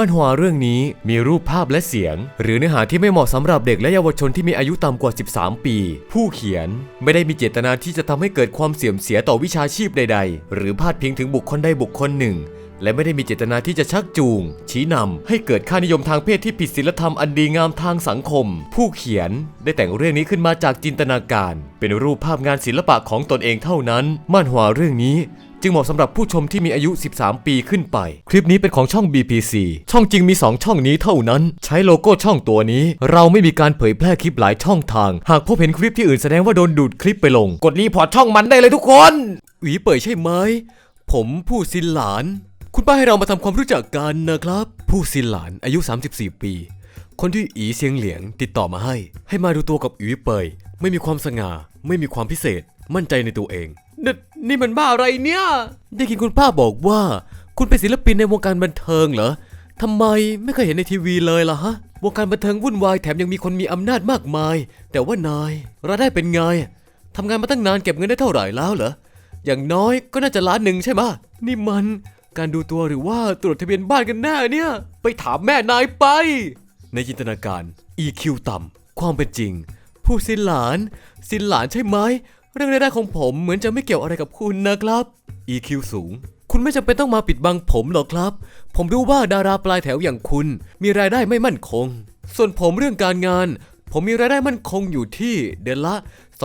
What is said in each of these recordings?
มันหัวเรื่องนี้มีรูปภาพและเสียง หรือเนื้อหาที่ไม่เหมาะสำหรับเด็กและเยาวชนที่มีอายุต่ำกว่า 13 ปี ผู้เขียนไม่ได้มีเจตนาที่จะทำให้เกิดความเสื่อมเสียต่อวิชาชีพใด ๆ หรือพาดพิงถึงบุคคลใดบุคคลหนึ่ง และไม่ได้มีเจตนาที่จะชักจูง ชี้นำให้เกิดค่านิยมทางเพศที่ผิดศีลธรรมอันดีงามทางสังคม ผู้เขียนได้แต่งเรื่องนี้ขึ้นมาจากจินตนาการ เป็นรูปภาพงานศิลปะของตนเองเท่านั้นม่านหวาเรื่องนี้ จึงเหมาะสำหรับผู้ชมที่มีอายุ 13 ปีขึ้นไป คลิปนี้เป็นของช่อง BPC ช่องจริงมี 2 ช่องนี้เท่านั้น ใช้โลโก้ช่องตัวนี้ เราไม่มีการเผยแพร่คลิปหลายช่องทาง หากพบเห็นคลิปที่อื่นแสดงว่าโดนดูดคลิปไปลง กดรีพอร์ตช่องมันได้เลยทุกคนหวีเปิดใช่ไหมผมผู้ซินหลาน คุณป้าให้เรามาทำความรู้จักกันนะครับ ผู้ซินหลานอายุ 34 ปี คนที่อีเซียงเหลียงติดต่อมาให้ ให้มาดูตัวกับอีเปย ไม่มีความสง่า ไม่มีความพิเศษ มั่นใจในตัวเองนนี่มันบ้าอะไรเนี่ย ได้ยินคุณป้าบอกว่า คุณเป็นศิลปินในวงการบันเทิงเหรอทำไมไม่เคยเห็นในทีวีเลยล่ะฮะ วงการบันเทิงวุ่นวายแถมยังมีคนมีอำนาจมากมาย แต่ว่านายรายได้เป็นไงทำงานมาตั้งนานเก็บเงินได้เท่าไหร่แล้วเหรออย่างน้อยก็น่าจะล้านหนึ่งใช่ไหมะนี่มัน การดูตัวหรือว่าตรวจทะเบียนบ้านกันแน่เนี่ย ไปถามแม่นายไป ในจินตนาการ EQ ต่ำความเป็นจริง ผู้สินหลาน สินหลานใช่ไหมเรื่องรายได้ของผมเหมือนจะไม่เกี่ยวอะไรกับคุณนะครับ EQ สูง คุณไม่จำเป็นต้องมาปิดบังผมหรอกครับ ผมรู้ว่าดาราปลายแถวอย่างคุณ มีรายได้ไม่มั่นคง ส่วนผมเรื่องการงาน ผมมีรายได้มั่นคงอยู่ที่เดือนละ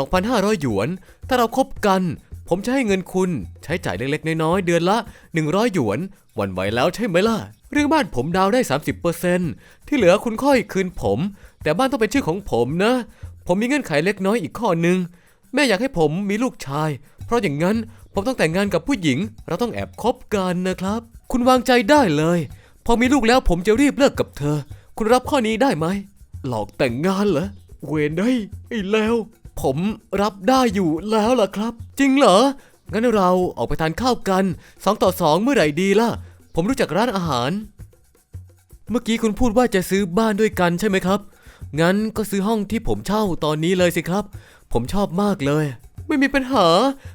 2,500 หยวน ถ้าเราคบกัน ผมจะให้เงินคุณใช้จ่ายเล็กๆ น้อยๆ เดือนละ 100 หยวน วันไหวแล้วใช่ไหมล่ะ เรื่องบ้านผมดาวได้ 30%ที่เหลือคุณค่อยคืนผม แต่บ้านต้องเป็นชื่อของผมนะ ผมมีเงื่อนไขเล็กน้อยอีกข้อหนึ่งแม่อยากให้ผมมีลูกชาย เพราะอย่างนั้นผมต้องแต่งงานกับผู้หญิง เราต้องแอบคบกันนะครับ คุณวางใจได้เลย พอมีลูกแล้วผมจะรีบเลิกกับเธอ คุณรับข้อนี้ได้ไหม หลอกแต่งงานเหรอ เวนได้ไอ้แล้ว ผมรับได้อยู่แล้วล่ะครับ จริงเหรอ งั้นเราออกไปทานข้าวกันสองต่อสองเมื่อไหร่ดีล่ะ ผมรู้จักร้านอาหาร เมื่อกี้คุณพูดว่าจะซื้อบ้านด้วยกันใช่ไหมครับ งั้นก็ซื้อห้องที่ผมเช่าตอนนี้เลยสิครับ ผมชอบมากเลย ไม่มีปัญหา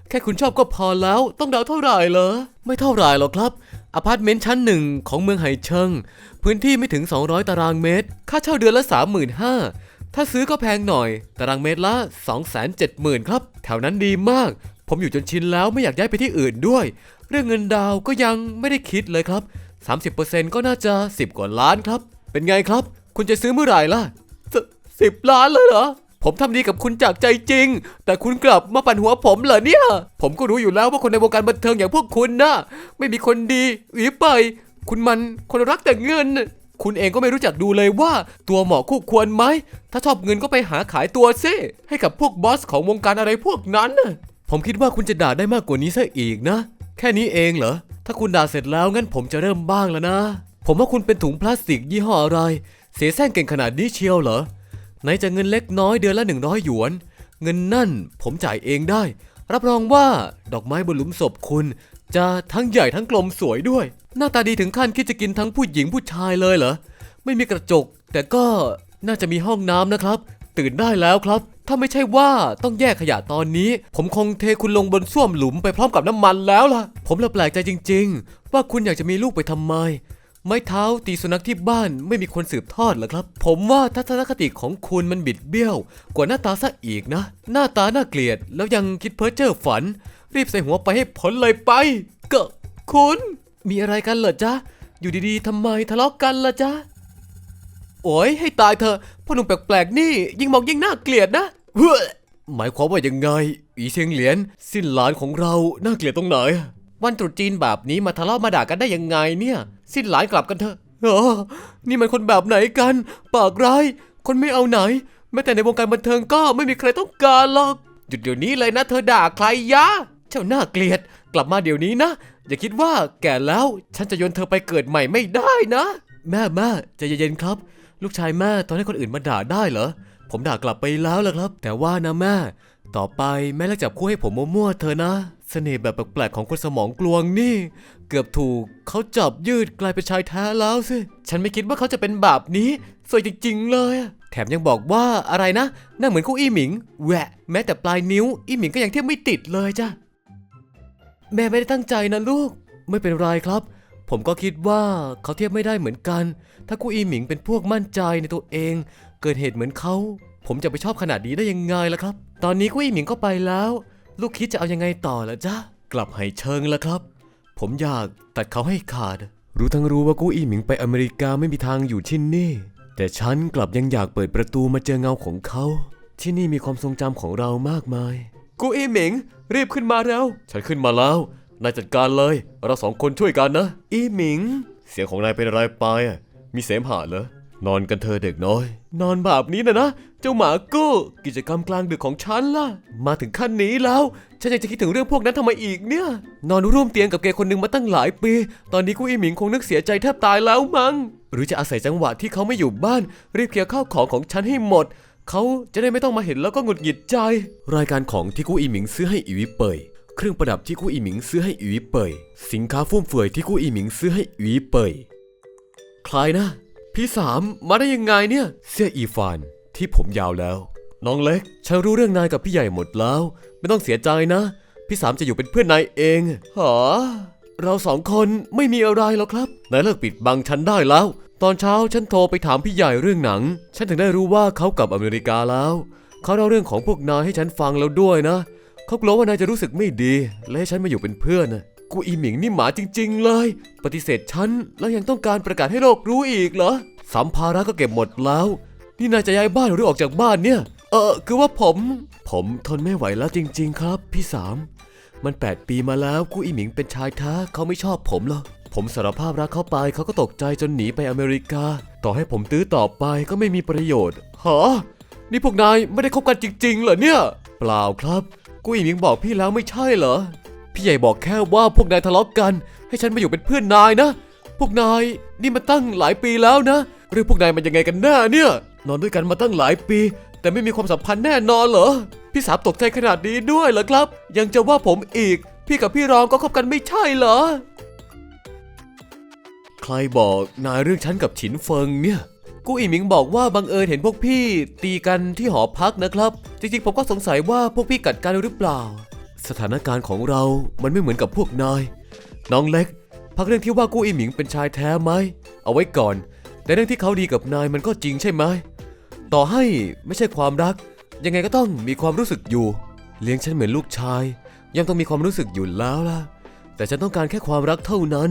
แค่คุณชอบก็พอแล้วต้องดาวเท่าไหร่เหรอ ไม่เท่าไหร่หรอกครับอพาร์ตเมนต์ชั้นหนึ่งของเมืองไหเชิง พื้นที่ไม่ถึง 200 ตารางเมตร ค่าเช่าเดือนละ 35,000 ถ้าซื้อก็แพงหน่อย ตารางเมตรละ 270,000 ครับ แถวนั้นดีมาก ผมอยู่จนชินแล้วไม่อยากย้ายไปที่อื่นด้วย เรื่องเงินดาวก็ยังไม่ได้คิดเลยครับ 30%ก็น่าจะ 10 กว่าล้านครับ เป็นไงครับ คุณจะซื้อเมื่อไหร่ล่ะสิบล้านเลยเหรอ ผมทำดีกับคุณจากใจจริง แต่คุณกลับมาปั่นหัวผมเหรอเนี่ย ผมก็รู้อยู่แล้วว่าคนในวงการบันเทิงอย่างพวกคุณนะไม่มีคนดีหรือไป คุณมันคนรักแต่เงิน คุณเองก็ไม่รู้จักดูเลยว่าตัวเหมาะคู่ควรไหม ถ้าชอบเงินก็ไปหาขายตัวซิให้กับพวกบอสของวงการอะไรพวกนั้นนะผมคิดว่าคุณจะด่าได้มากกว่านี้ซะอีกนะ แค่นี้เองเหรอ ถ้าคุณด่าเสร็จแล้วงั้นผมจะเริ่มบ้างแล้วนะ ผมว่าคุณเป็นถุงพลาสติกยี่ห้ออะไร เสียแซงเก่งขนาดนี้เชียวเหรอ ไหนจะเงินเล็กน้อยเดือนละ100หยวน เงินนั่นผมจ่ายเองได้ รับรองว่าดอกไม้บนหลุมศพคุณ จะทั้งใหญ่ทั้งกลมสวยด้วย หน้าตาดีถึงขั้นคิดจะกินทั้งผู้หญิงผู้ชายเลยเหรอ ไม่มีกระจก แต่ก็น่าจะมีห้องน้ำนะครับ ตื่นได้แล้วครับ ถ้าไม่ใช่ว่าต้องแยกขยะตอนนี้ ผมคงเทคุณลงบนส้วมหลุมไปพร้อมกับน้ำมันแล้วล่ะ ผมละแปลกใจจริง ๆ ว่าคุณอยากจะมีลูกไปทำไม ไม้เท้าตีสุนัขที่บ้านไม่มีคนสืบทอดเหรอครับ ผมว่าทัศนคติของคุณมันบิดเบี้ยว กว่าหน้าตาซะอีกนะ หน้าตาน่าเกลียด แล้วยังคิดเพ้อเจ้อฝัน รีบใส่หัวไปให้พ้นเลยไปก็คุณ มีอะไรกันเหรอจ๊ะ อยู่ดีๆทำไมทะเลาะกันล่ะจ๊ะ โอ้ยให้ตายเถอะพ่อหนุ่มแปลกๆนี่ ยิ่งมองยิ่งน่าเกลียดนะเฮ้ยหมายความว่ายังไง อีเชียงเหลียน สิ้นหลานของเราน่าเกลียดตรงไหน วันตรุษจีนแบบนี้มาทะเลาะมาด่ากันได้ยังไงเนี่ย สิ้นหลานกลับกันเถอะอ๋อนี่มันคนแบบไหนกัน ปากร้าย คนไม่เอาไหน แม้แต่ในวงการบันเทิงก็ไม่มีใครต้องการหรอกหยุดเดี๋ยวนี้เลยนะเธอด่าใครยะ เจ้าหน้าเกลียด กลับมาเดี๋ยวนี้นะ อย่าคิดว่าแก่แล้วฉันจะโยนเธอไปเกิดใหม่ไม่ได้นะ แม่แม่ใจเย็นๆครับ ลูกชายแม่ตอนให้คนอื่นมาด่าได้เหรอ ผมด่ากลับไปแล้วล่ะครับ แต่ว่านะแม่ ต่อไปแม่เลิกจับคู่ให้ผมมั่วๆเธอนะ เสน่ห์แบบแปลกๆของคนสมองกลวงนี่ เกือบถูกเขาจับยืดกลายเป็นชายแท้แล้วสิ ฉันไม่คิดว่าเขาจะเป็นแบบนี้ สวยจริงๆเลยอะ แถมยังบอกว่าอะไรนะหน่าเหมือนคู่อี้หมิงแหวะแม้แต่ปลายนิ้วอี้หมิงก็ยังเทียบไม่ติดเลยจ้ะ แม่ไม่ได้ตั้งใจนะลูก ไม่เป็นไรครับ ผมก็คิดว่าเขาเทียบไม่ได้เหมือนกัน ถ้ากูอีหมิงเป็นพวกมั่นใจในตัวเอง เกิดเหตุเหมือนเขา ผมจะไปชอบขนาดนี้ได้ยังไงล่ะครับ ตอนนี้กูอีหมิงก็ไปแล้ว ลูกคิดจะเอายังไงต่อล่ะจ๊ะ กลับให้เชิงแล้วครับ ผมอยากตัดเขาให้ขาด รู้ทั้งรู้ว่ากูอีหมิงไปอเมริกาไม่มีทางอยู่ที่นี่ แต่ฉันกลับยังอยากเปิดประตูมาเจอเงาของเขา ที่นี่มีความทรงจำของเรามากมาย กูอีหมิง รีบขึ้นมาแล้วฉันขึ้นมาแล้ว นายจัดการเลย เราสองคนช่วยกันนะ อีหมิง เสียงของนายเป็นอะไรไปอะมีเสมหะเหรอนอนกันเธอะเด็กน้อย นอนแบบนี้นะนะ เจ้าหมากู้ กิจกรรมกลางดึกของฉันล่ะ มาถึงขั้นนี้แล้ว ฉันยังจะคิดถึงเรื่องพวกนั้นทำไมอีกเนี่ย นอนร่วมเตียงกับแกคนหนึ่งมาตั้งหลายปี ตอนนี้กูอีหมิงคงนึกเสียใจแทบตายแล้วมั้ง หรือจะอาศัยจังหวะที่เขาไม่อยู่บ้าน รีบเคลียร์ข้าวของของฉันให้หมด เขาจะได้ไม่ต้องมาเห็นแล้วก็หงุดหงิดใจ รายการของที่กูอีหมิงซื้อให้อีวิเปย เครื่องประดับที่กูอีหมิงซื้อให้อีวิเปย สินค้าฟุ่มเฟือยที่กูอีหมิงซื้อให้อีวิเปย ใครนะ พี่สามมาได้ยังไงเนี่ย เสื้ออีฟานที่ผมยาวแล้ว น้องเล็ก ฉันรู้เรื่องนายกับพี่ใหญ่หมดแล้ว ไม่ต้องเสียใจนะ พี่สามจะอยู่เป็นเพื่อนนายเองหอเราสองคนไม่มีอะไรหรอกครับ นายเลิกปิดบังฉันได้แล้ว ตอนเช้าฉันโทรไปถามพี่ใหญ่เรื่องหนัง ฉันถึงได้รู้ว่าเขากลับอเมริกาแล้ว เขาเล่าเรื่องของพวกนายให้ฉันฟังแล้วด้วยนะ เขากลัวว่านายจะรู้สึกไม่ดี และให้ฉันมาอยู่เป็นเพื่อนนะกูอีหมิงนี่หมาจริง ๆ เลย ปฏิเสธฉันแล้วยังต้องการประกาศให้โลกรู้อีกเหรอ สัมภาระก็เก็บหมดแล้ว นี่นายจะย้ายบ้านหรือออกจากบ้านเนี่ย เออคือว่าผม ผมทนไม่ไหวแล้วจริง ๆ ครับ พี่สาม มัน 8 ปีมาแล้วกูอีหมิงเป็นชายท้าเขาไม่ชอบผมหรอก ผมสารภาพรักเขาไปเขาก็ตกใจจนหนีไปอเมริกา ต่อให้ผมตื้อต่อไปก็ไม่มีประโยชน์ฮะนี่พวกนายไม่ได้คบกันจริง ๆ เหรอเนี่ย เปล่าครับกูอีหมิงบอกพี่แล้วไม่ใช่เหรอ พี่ใหญ่บอกแค่ว่าพวกนายทะเลาะกัน ให้ฉันมาอยู่เป็นเพื่อนนายนะ พวกนายนี่มันตั้งหลายปีแล้วนะเรื่องพวกนายมันยังไงกันแน่เนี่ย นอนด้วยกันมาตั้งหลายปี แต่ไม่มีความสัมพันธ์แน่นอนเหรอพี่สาวตกใจขนาดนี้ด้วยเหรอครับ ยังจะว่าผมอีก พี่กับพี่รองก็คบกันไม่ใช่เหรอ ใครบอกนายเรื่องฉันกับฉินเฟิงเนี่ยกูอีหมิงบอกว่าบังเอิญเห็นพวกพี่ตีกันที่หอพักนะครับ จริงๆผมก็สงสัยว่าพวกพี่กัดกันหรือเปล่า สถานการณ์ของเรามันไม่เหมือนกับพวกนาย น้องเล็ก พักเรื่องที่ว่ากู้อีหมิงเป็นชายแท้ไหมเอาไว้ก่อนแต่เรื่องที่เขาดีกับนายมันก็จริงใช่ไหมต่อให้ไม่ใช่ความรัก ยังไงก็ต้องมีความรู้สึกอยู่ เลี้ยงฉันเหมือนลูกชายย่อมต้องมีความรู้สึกอยู่แล้วล่ะ แต่ฉันต้องการแค่ความรักเท่านั้น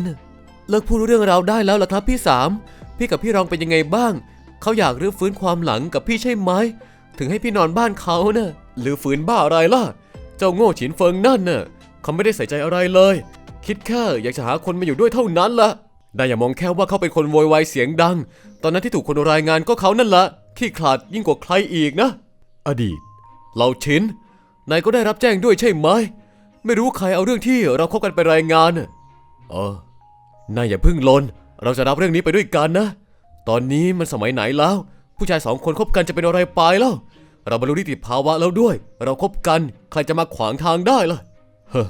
เลิกพูดเรื่องเราวได้แล้วล่ะครับพี่สาม พี่กับพี่รองเป็นยังไงบ้าง เขาอยากรื้อฟื้นความหลังกับพี่ใช่ไหม ถึงให้พี่นอนบ้านเขาเนะ่ะหรือฟื้นบ้าอะไรล่ะ เจ้าโง่ฉินเฟิงนั่นน่ะ เขาไม่ได้ใส่ใจอะไรเลย คิดแค่อยากจะหาคนมาอยู่ด้วยเท่านั้นละได้อย่ามองแค่ว่าเขาเป็นคนโวยวายเสียงดัง ตอนนั้นที่ถูกคนรายงานก็เขานั่นละขี้ขลาดยิ่งกว่าใครอีกนะ อดีต เราชินนายก็ได้รับแจ้งด้วยใช่ไหม ไม่รู้ใครเอาเรื่องที่เราคบกันไปรายงานเออ นายอย่าพึ่งลน เราจะรับเรื่องนี้ไปด้วยกันนะ ตอนนี้มันสมัยไหนแล้ว ผู้ชายสองคนคบกันจะเป็นอะไรไปแล้ว เราบรรลุนิติภาวะแล้วด้วย เราคบกันใครจะมาขวางทางได้ล่ะ เฮ้อ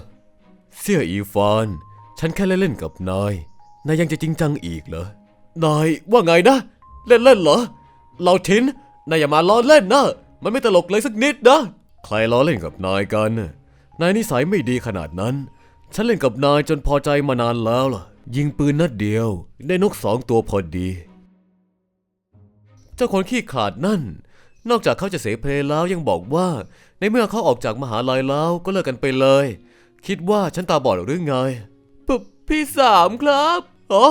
เสี่ยอีฟาน ฉันแค่เล่นๆกับนาย นายยังจะจริงจังอีกเหรอ นายว่าไงนะ เล่นๆเหรอ เราชินนายอย่ามาล้อเล่นนะ มันไม่ตลกเลยสักนิดนะ ใครล้อเล่นกับนายกัน นายนิสัยไม่ดีขนาดนั้น ฉันเล่นกับนายจนพอใจมานานแล้วล่ะ ยิงปืนนัดเดียว ได้นกสองตัวพอดี เจ้าคนขี้ขลาดนั่น นอกจากเขาจะเสเพลแล้วยังบอกว่า ในเมื่อเขาออกจากมหาลัยแล้วก็เลิกกันไปเลย คิดว่าฉันตาบอดหรือไงปพี่สามครับอ๋อ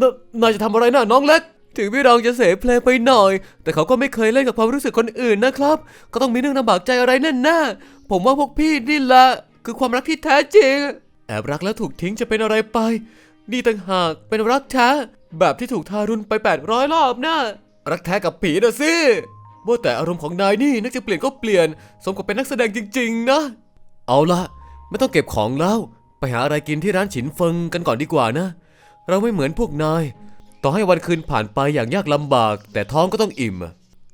นนายจะทำอะไรน่ะน้องเล็ก ถึงพี่รองจะเสเพลไปหน่อย แต่เขาก็ไม่เคยเล่นกับความรู้สึกคนอื่นนะครับ ก็ต้องมีเรื่องลำบากใจอะไรแน่ๆผมว่าพวกพี่นี่แหละคือความรักที่แท้จริง แอบรักแล้วถูกทิ้งจะเป็นอะไรไป นี่ต่างหากเป็นรักแท้ แบบที่ถูกทารุณไป 800 รอบนะรักแท้กับผีนะสิว่าแต่อารมณ์ของนายนี่นึกจะเปลี่ยนก็เปลี่ยน สมกับเป็นนักแสดงจริง ๆ นะ เอาละไม่ต้องเก็บของแล้ว ไปหาอะไรกินที่ร้านฉินเฟิงกันก่อนดีกว่านะ เราไม่เหมือนพวกนาย ต่อให้วันคืนผ่านไปอย่างยากลำบาก แต่ท้องก็ต้องอิ่ม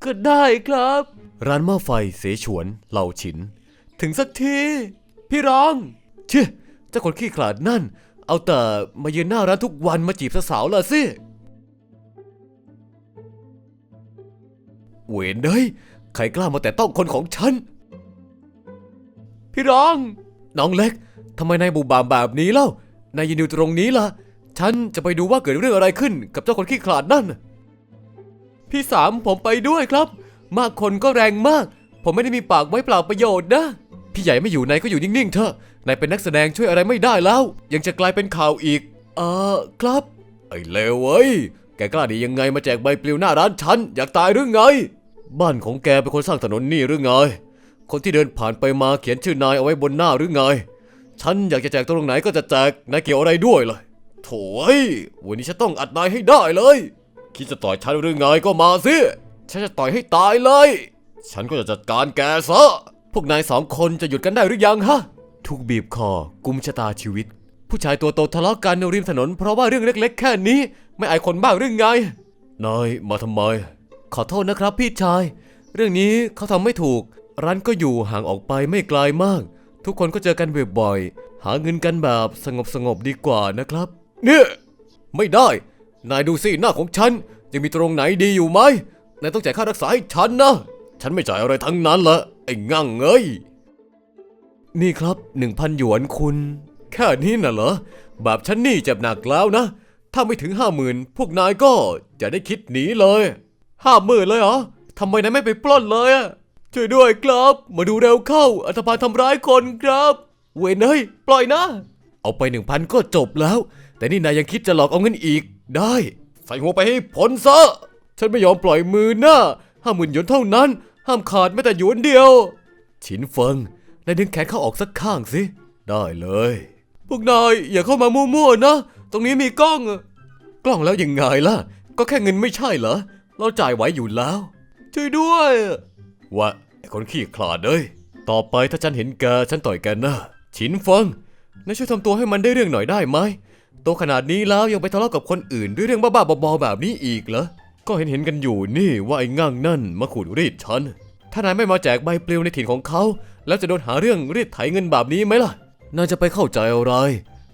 ก็ได้ครับ ร้านหม้อไฟเสฉวนเหล่าฉิน ถึงสักที พี่รอง เชื่อเจ้าคนขี้ขลาดนั่น เอาแต่มายืนหน้าร้านทุกวันมาจีบสาวๆล่ะสิเวนเด้ยใครกล้ามาแต่ต้องคนของฉัน พี่รอง น้องเล็กทำไมนายบูบามแบบนี้เล่านายยืนอยู่ตรงนี้ล่ะ ฉันจะไปดูว่าเกิดเรื่องอะไรขึ้นกับเจ้าคนขี้ขลาดนั่น พี่สามผมไปด้วยครับ มากคนก็แรงมาก ผมไม่ได้มีปากไว้เปล่าประโยชน์นะ พี่ใหญ่ไม่อยู่ไหนก็อยู่นิ่งๆเถอะ นายเป็นนักแสดงช่วยอะไรไม่ได้แล้ว ยังจะกลายเป็นข่าวอีก เออครับ ไอ้เลวเว้ย แกกล้าดียังไงมาแจกใบปลิวหน้าร้านฉัน อยากตายหรือไง บ้านของแกเป็นคนสร้างถนนนี่หรือไง คนที่เดินผ่านไปมาเขียนชื่อนายเอาไว้บนหน้าหรือไง ฉันอยากจะแจกตรงไหนก็จะแจก นายเกี่ยวอะไรด้วยเลยโถ่เอ้ยวันนี้ฉันต้องอัดนายให้ได้เลย คิดจะต่อยฉันหรือไงก็มาสิ ฉันจะต่อยให้ตายเลย ฉันก็จะจัดการแกซะ พวกนายสองคนจะหยุดกันได้หรือยังฮะ ทุกบีบคอ กุมชะตาชีวิต ผู้ชายตัวโตทะเลาะกันริมถนน เพราะว่าเรื่องเล็ก ๆ แค่นี้ ไม่อายคนบ้างหรือไง นายมาทำไม ขอโทษนะครับพี่ชาย เรื่องนี้เขาทำไม่ถูก ร้านก็อยู่ห่างออกไปไม่ไกลมาก ทุกคนก็เจอกันบ่อยๆหาเงินกันแบบสงบๆดีกว่านะครับ เนี่ยไม่ได้ นายดูสิหน้าของฉันยังมีตรงไหนดีอยู่ไหมนายต้องจ่ายค่ารักษาให้ฉันนะ ฉันไม่จ่ายอะไรทั้งนั้นละไอ้งั่งเอ้ย นี่ครับหนึ่งพันหยวนคุณ แค่นี้น่ะเหรอ แบบฉันนี่เจ็บหนักแล้วนะ ถ้าไม่ถึงห้าหมื่นพวกนายก็จะได้คิดหนีเลยห้าหมื่นเลยเหรอทำไมนายไม่ไปปล้นเลยอะช่วยด้วยครับ มาดูเร็วเข้า อัตภาทำร้ายคนครับ เวนเฮ้ยปล่อยนะ เอาไปหนึ่งพันก็จบแล้ว แต่นี่นายยังคิดจะหลอกเอาเงินอีกได้ ใส่หัวไปให้พ้นซะ ฉันไม่ยอมปล่อยมือนะห้าหมื่นหยวนเท่านั้น ห้ามขาดแม้แต่หยวนเดียว ฉินเฟิง นายดึงแขนเข้าออกสักข้างสิ ได้เลย พวกนายอย่าเข้ามามั่วๆนะ ตรงนี้มีกล้อง กล้องแล้วยังไงล่ะ ก็แค่เงินไม่ใช่เหรอ เราจ่ายไหวอยู่แล้ว ช่วยด้วย วะไอ้คนขี้ขลาดเอ้ยต่อไปถ้าฉันเห็นแกฉันต่อยแกนะฉินฟงนายช่วยทำตัวให้มันได้เรื่องหน่อยได้ไหมโตขนาดนี้แล้วยังไปทะเลาะกับคนอื่นด้วยเรื่องบ้าๆบอๆแบบนี้อีกเหรอ ก็เห็นเห็นกันอยู่นี่ว่าไอ้งั่งนั่นมาขูดรีดฉัน ถ้านายไม่มาแจกใบปลิวในถิ่นของเขา แล้วจะโดนหาเรื่องรีดไถเงินแบบนี้ไหมล่ะน่าจะไปเข้าใจอะไร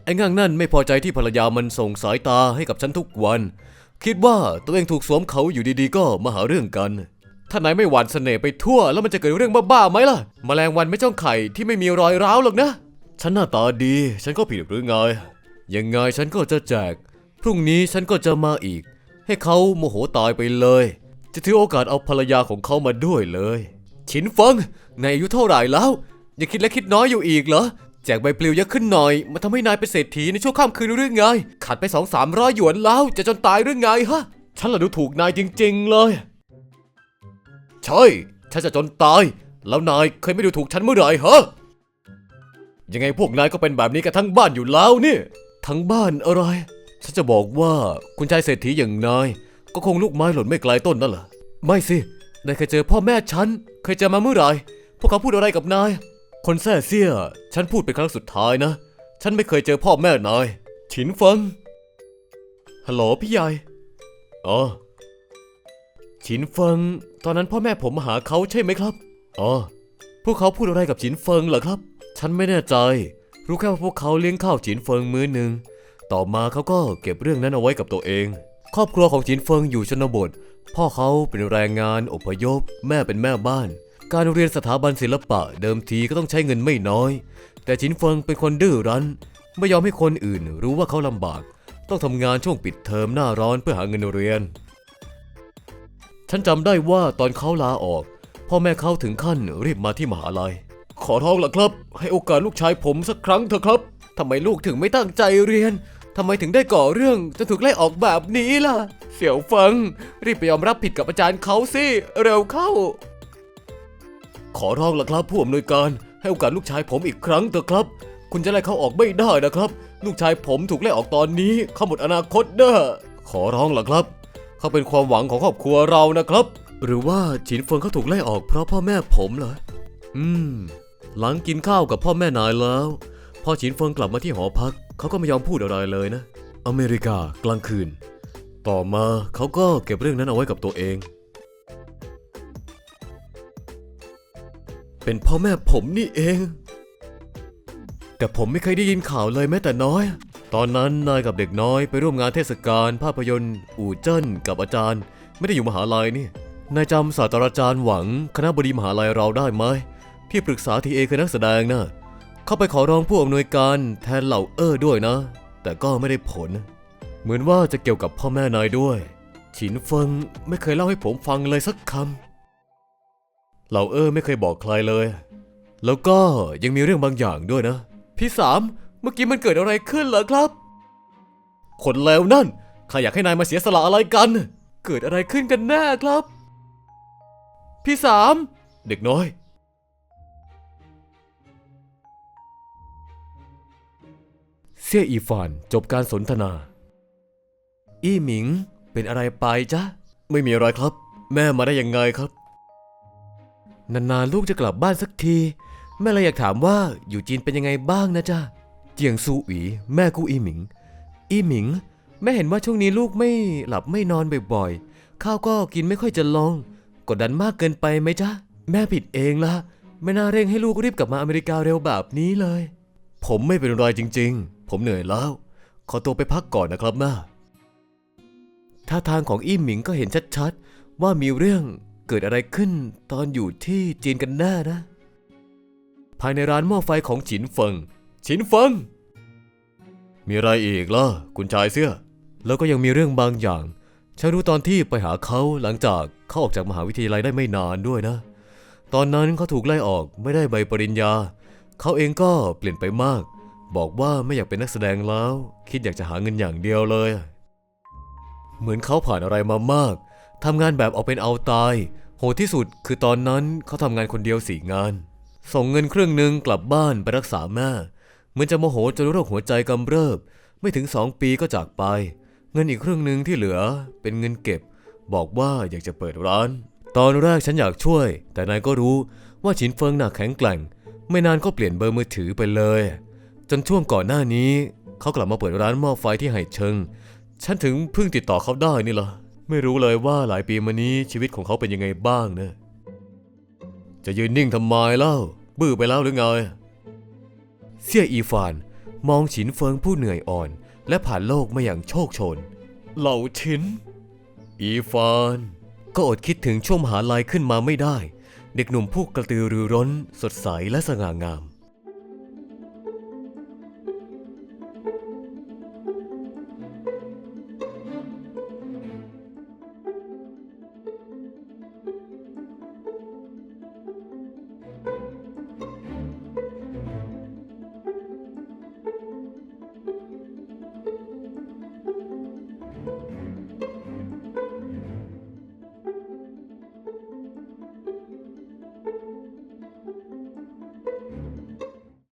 ไอ้งั่งนั่นไม่พอใจที่ภรรยามันส่งสายตาให้กับฉันทุกวัน คิดว่าตัวเองถูกสวมเขาอยู่ดีๆ ก็มาหาเรื่องกัน ถ้านายไม่หวานเสน่ห์ไปทั่ว แล้วมันจะเกิดเรื่องบ้าๆไหมล่ะแมลงวันไม่จ้องไข่ที่ไม่มีรอยร้าวหรอกนะ ฉันหน้าตาดี ฉันก็ผิดหรือไง ยังไงฉันก็จะแจก พรุ่งนี้ฉันก็จะมาอีก ให้เขาโมโหตายไปเลย จะถือโอกาสเอาภรรยาของเขามาด้วยเลย ฉินเฟิง นายอายุเท่าไหร่แล้วย่าคิดเล็กคิดน้อยอยู่อีกเหรอ แจกใบปลิวเยอะขึ้นหน่อยมาทำให้นายเป็นเศรษฐีในช่วงข้ามคืนหรือไง ขาดไปสองสามร้อยหยวนแล้ว จะจนตายหรือไงฮะ ฉันละดูถูกนายจริง ๆ เลย ใช่ ฉันจะจนตาย แล้วนายเคยไม่ดูถูกฉันเมื่อไหร่ฮะ ยังไงพวกนายก็เป็นแบบนี้กันทั้งบ้านอยู่แล้วนี่ ทั้งบ้านอะไร ฉันจะบอกว่าคุณชายเศรษฐีอย่างนาย ก็คงลูกไม้หล่นไม่ไกลต้นนั่นแหละ ไม่สิ นายเคยเจอพ่อแม่ฉัน เคยเจอมาเมื่อไหร่ พวกเขาพูดอะไรกับนาย คนแซ่เซี่ย ฉันพูดเป็นครั้งสุดท้ายนะ ฉันไม่เคยเจอพ่อแม่นายฉินเฟิงฮัลโหลพี่ใหญ่อ๋อฉินเฟิง ตอนนั้นพ่อแม่ผมมาหาเขาใช่ไหมครับ อ๋อ พวกเขาพูดอะไรกับฉินเฟิงเหรอครับ ฉันไม่แน่ใจ รู้แค่ว่าพวกเขาเลี้ยงข้าวฉินเฟิงมื้อหนึ่ง ต่อมาเขาก็เก็บเรื่องนั้นเอาไว้กับตัวเอง ครอบครัวของฉินเฟิงอยู่ชนบท พ่อเขาเป็นแรงงานอพยพ แม่เป็นแม่บ้าน การเรียนสถาบันศิลปะเดิมทีก็ต้องใช้เงินไม่น้อย แต่ฉินเฟิงเป็นคนดื้อรั้น ไม่ยอมให้คนอื่นรู้ว่าเขาลำบาก ต้องทำงานช่วงปิดเทอมหน้าร้อนเพื่อหาเงินเรียน ฉันจำได้ว่าตอนเขาลาออก พ่อแม่เขาถึงขั้นรีบมาที่มหาลัย ขอร้องละครับ ให้โอกาสลูกชายผมสักครั้งเถอะครับทำไมลูกถึงไม่ตั้งใจเรียนทำไมถึงได้ก่อเรื่องจนถูกไล่ออกแบบนี้ล่ะ เสี่ยวเฟิงรีบไปยอมรับผิดกับอาจารย์เขาสิ เร็วเข้า ขอร้องละครับผู้อำนวยการให้โอกาสลูกชายผมอีกครั้งเถอะครับ คุณจะไล่เขาออกไม่ได้นะครับ ลูกชายผมถูกไล่ออกตอนนี้เขาหมดอนาคตเด้อขอร้องละครับ เขาเป็นความหวังของครอบครัวเรานะครับ หรือว่าฉินเฟิงเขาถูกไล่ออกเพราะพ่อแม่ผมเหรออืม หลังกินข้าวกับพ่อแม่นายแล้ว พอฉินเฟิงกลับมาที่หอพัก เขาก็ไม่ยอมพูดอะไรเลยนะ อเมริกากลางคืน ต่อมาเขาก็เก็บเรื่องนั้นเอาไว้กับตัวเอง เป็นพ่อแม่ผมนี่เอง แต่ผมไม่เคยได้ยินข่าวเลยแม้แต่น้อย ตอนนั้นนายกับเด็กน้อยไปร่วมงานเทศกาลภาพยนตร์ อู่เจิ้นกับอาจารย์ ไม่ได้อยู่มหาลัยนี่ นายจำศาสตราจารย์หวัง คณะบดีมหาลัยเราได้ไหมพี่ปรึกษาทีเอคือนักแสดงนะเข้าไปขอร้องผู้อำนวยการแทนเหล่าเออด้วยนะ แต่ก็ไม่ได้ผล เหมือนว่าจะเกี่ยวกับพ่อแม่นายด้วยฉินเฟิงไม่เคยเล่าให้ผมฟังเลยสักคำ เหล่าเออไม่เคยบอกใครเลย แล้วก็ยังมีเรื่องบางอย่างด้วยนะ พี่สามเมื่อกี้มันเกิดอะไรขึ้นเหรอครับคนแล้วนั่นข้าอยากให้นายมาเสียสละอะไรกัน เกิดอะไรขึ้นกันแน่ครับ พี่สาม เด็กน้อย เสี่ยอีฟานจบการสนทนา อี้หมิงเป็นอะไรไปจ๊ะ ไม่มีอะไรครับ แม่มาได้ยังไงครับ นานๆลูกจะกลับบ้านสักที แม่เลยอยากถามว่าอยู่จีนเป็นยังไงบ้างนะจ๊ะเจียงซูอี แม่กูอีหมิง อีหมิง แม่เห็นว่าช่วงนี้ลูกไม่หลับไม่นอนบ่อยๆข้าวก็กินไม่ค่อยจะลงกดดันมากเกินไปไหมจ๊ะแม่ผิดเองละไม่น่าเร่งให้ลูกรีบกลับมาอเมริกาเร็วแบบนี้เลย ผมไม่เป็นไรจริง ๆ ผมเหนื่อยแล้ว ขอตัวไปพักก่อนนะครับแม่ท่าทางของอี้หมิงก็เห็นชัดๆ ว่ามีเรื่อง เกิดอะไรขึ้นตอนอยู่ที่จีนกันแน่นะ ภายในร้านหม้อไฟของฉินเฟิง ฉินเฟิง มีอะไรอีกล่ะคุณชายเสื้อ แล้วก็ยังมีเรื่องบางอย่างฉันรู้ตอนที่ไปหาเขาหลังจากเขาออกจากมหาวิทยาลัยได้ไม่นานด้วยนะ ตอนนั้นเขาถูกไล่ออกไม่ได้ใบปริญญา เขาเองก็เปลี่ยนไปมาก บอกว่าไม่อยากเป็นนักแสดงแล้ว คิดอยากจะหาเงินอย่างเดียวเลย เหมือนเขาผ่านอะไรมามากทำงานแบบเอาเป็นเอาตาย โหดที่สุดคือตอนนั้นเขาทำงานคนเดียวสี่งาน ส่งเงินครึ่งหนึ่งกลับบ้านไปรักษาแม่เหมือนจะโมโหจนโรคหัวใจกำเริบ ไม่ถึงสองปีก็จากไป เงินอีกครึ่งหนึ่งที่เหลือเป็นเงินเก็บ บอกว่าอยากจะเปิดร้าน ตอนแรกฉันอยากช่วย แต่นายก็รู้ว่าฉินเฟิงหนักแข็งแกร่ง ไม่นานก็เปลี่ยนเบอร์มือถือไปเลย จนช่วงก่อนหน้านี้ เขากลับมาเปิดร้านหม้อไฟที่ไห่เชิง ฉันถึงเพิ่งติดต่อเขาได้นี่ล่ะ ไม่รู้เลยว่าหลายปีมานี้ชีวิตของเขาเป็นยังไงบ้างนะ จะยืนนิ่งทำไมเล่า บื้อไปแล้วหรือไง เสี่ยอีฟาน มองฉินเฟิงผู้เหนื่อยอ่อน และผ่านโลกมาอย่างโชคโชน เหล่าฉิน อีฟาน ก็อดคิดถึงช่วงมหาลัยขึ้นมาไม่ได้ เด็กหนุ่มผู้กระตือรือร้น สดใสและสง่างาม